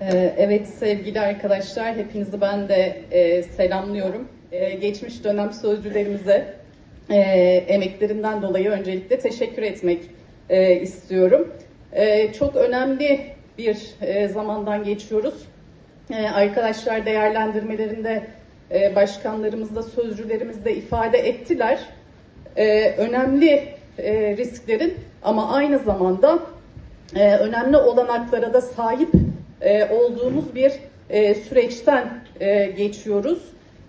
Ee, Evet sevgili arkadaşlar, hepinizi ben de e, selamlıyorum. E, geçmiş dönem sözcülerimize e, emeklerinden dolayı öncelikle teşekkür etmek e, istiyorum. Çok önemli bir zamandan geçiyoruz. Arkadaşlar değerlendirmelerinde başkanlarımız da sözcülerimiz de ifade ettiler. Önemli risklerin ama aynı zamanda önemli olanaklara da sahip e, olduğumuz bir e, süreçten e, geçiyoruz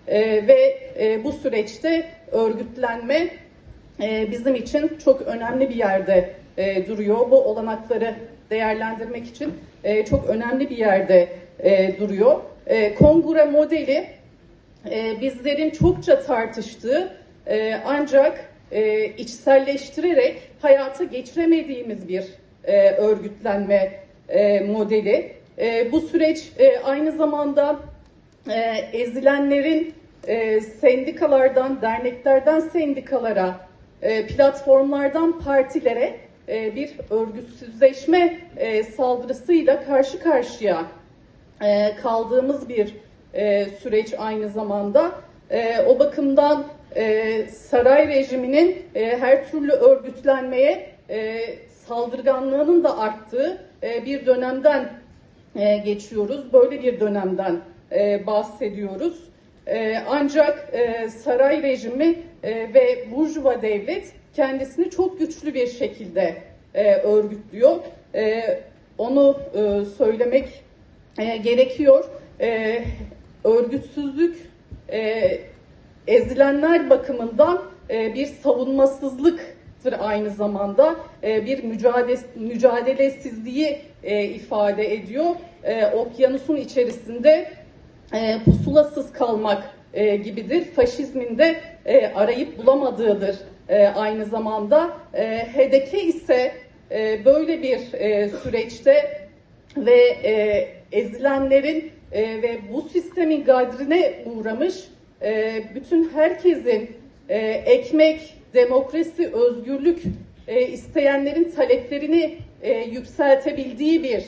E, ve e, bu süreçte örgütlenme e, bizim için çok önemli bir yerde e, duruyor. Bu olanakları değerlendirmek için e, çok önemli bir yerde e, duruyor. E, kongre modeli e, bizlerin çokça tartıştığı e, ancak e, içselleştirerek hayata geçiremediğimiz bir e, örgütlenme e, modeli. E, bu süreç e, aynı zamanda e, ezilenlerin e, sendikalardan, derneklerden sendikalara, e, platformlardan partilere e, bir örgütsüzleşme e, saldırısıyla karşı karşıya e, kaldığımız bir e, süreç aynı zamanda. E, o bakımdan e, saray rejiminin e, her türlü örgütlenmeye e, saldırganlığının da arttığı e, bir dönemden e, geçiyoruz. Böyle bir dönemden e, bahsediyoruz. E, ancak saray rejimi ve burjuva devlet kendisini çok güçlü bir şekilde e, örgütlüyor. Onu söylemek gerekiyor. E, örgütsüzlük ezilenler bakımından bir savunmasızlıktır aynı zamanda e, bir mücadele, mücadelesizliği e, ifade ediyor. E, okyanusun içerisinde e, pusulasız kalmak e, gibidir. Faşizmin de arayıp bulamadığıdır aynı zamanda. E, HDK ise böyle bir süreçte ve ezilenlerin ve bu sistemin gadrine uğramış bütün herkesin ekmek, demokrasi, özgürlük e, isteyenlerin taleplerini e, yükseltebildiği bir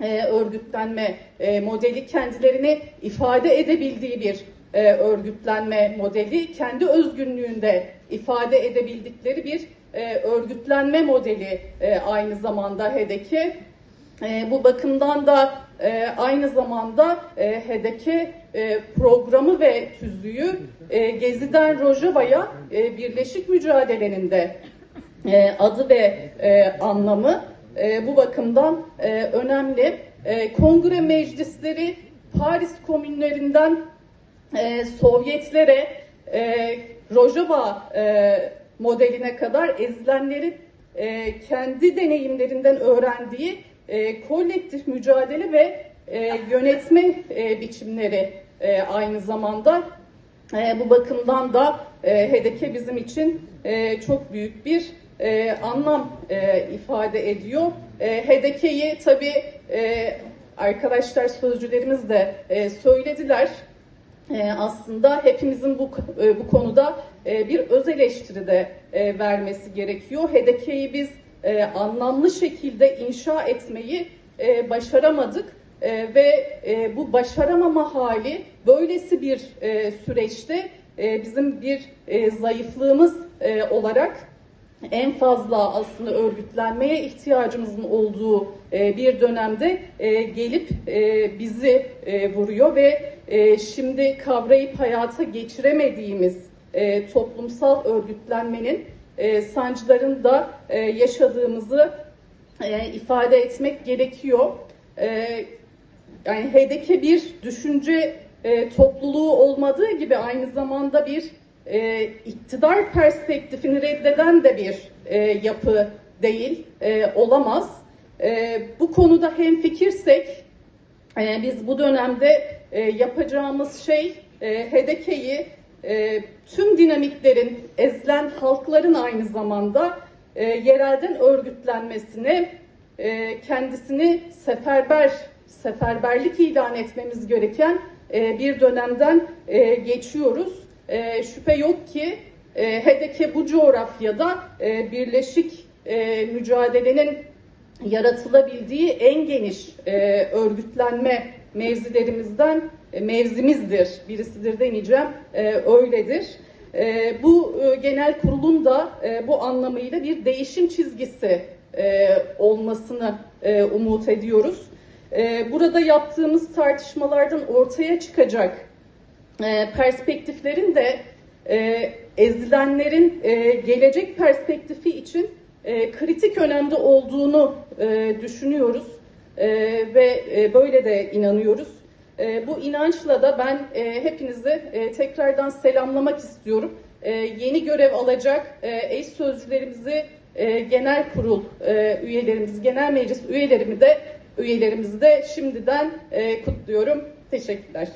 e, örgütlenme e, modeli, kendilerini ifade edebildiği bir e, örgütlenme modeli, kendi özgünlüğünde ifade edebildikleri bir e, örgütlenme modeli e, aynı zamanda HDK. E, bu bakımdan da e, aynı zamanda e, HDK e, programı ve tüzüğü e, Gezi'den Rojava'ya e, birleşik mücadelenin de e, adı ve e, anlamı e, bu bakımdan e, önemli. E, kongre meclisleri Paris komünlerinden e, Sovyetlere, e, Rojava e, modeline kadar ezilenlerin e, kendi deneyimlerinden öğrendiği e, kolektif mücadele ve e, yönetme e, biçimleri e, aynı zamanda. E, bu bakımdan da e, HDK bizim için e, çok büyük bir e, anlam e, ifade ediyor. E, HDK'yi tabii e, arkadaşlar sözcülerimiz de e, söylediler. E, aslında hepimizin bu e, bu konuda e, bir öz eleştiri de e, vermesi gerekiyor. HDK'yi biz e, anlamlı şekilde inşa etmeyi e, başaramadık. E, ve e, bu başaramama hali böylesi bir e, süreçte e, bizim bir e, zayıflığımız e, olarak en fazla aslında örgütlenmeye ihtiyacımızın olduğu e, bir dönemde e, gelip e, bizi e, vuruyor ve e, şimdi kavrayıp hayata geçiremediğimiz e, toplumsal örgütlenmenin e, sancılarını da e, yaşadığımızı e, ifade etmek gerekiyor. E, yani HDK bir düşünce e, topluluğu olmadığı gibi aynı zamanda bir e, iktidar perspektifini reddeden de bir e, yapı değil, e, olamaz. E, bu konuda hem fikirsek e, biz bu dönemde e, yapacağımız şey e, HDK'yi e, tüm dinamiklerin ezilen halkların aynı zamanda e, yerelden örgütlenmesine e, kendisini seferber seferberlik ilan etmemiz gereken e, bir dönemden e, geçiyoruz. E, şüphe yok ki e, HDK bu coğrafyada e, birleşik e, mücadelenin yaratılabildiği en geniş e, örgütlenme mevzilerimizden e, mevzimizdir, birisidir demeyeceğim, e, öyledir. E, bu genel kurulun da bu anlamıyla bir değişim çizgisi olmasını umut ediyoruz. Burada yaptığımız tartışmalardan ortaya çıkacak perspektiflerin de ezilenlerin gelecek perspektifi için kritik önemde olduğunu düşünüyoruz E, ve e, böyle de inanıyoruz. E, bu inançla da ben e, hepinizi e, tekrardan selamlamak istiyorum. E, yeni görev alacak e, eş sözcülerimizi, e, genel kurul e, üyelerimizi, genel meclis üyelerimi de üyelerimizi de şimdiden e, kutluyorum. Teşekkürler.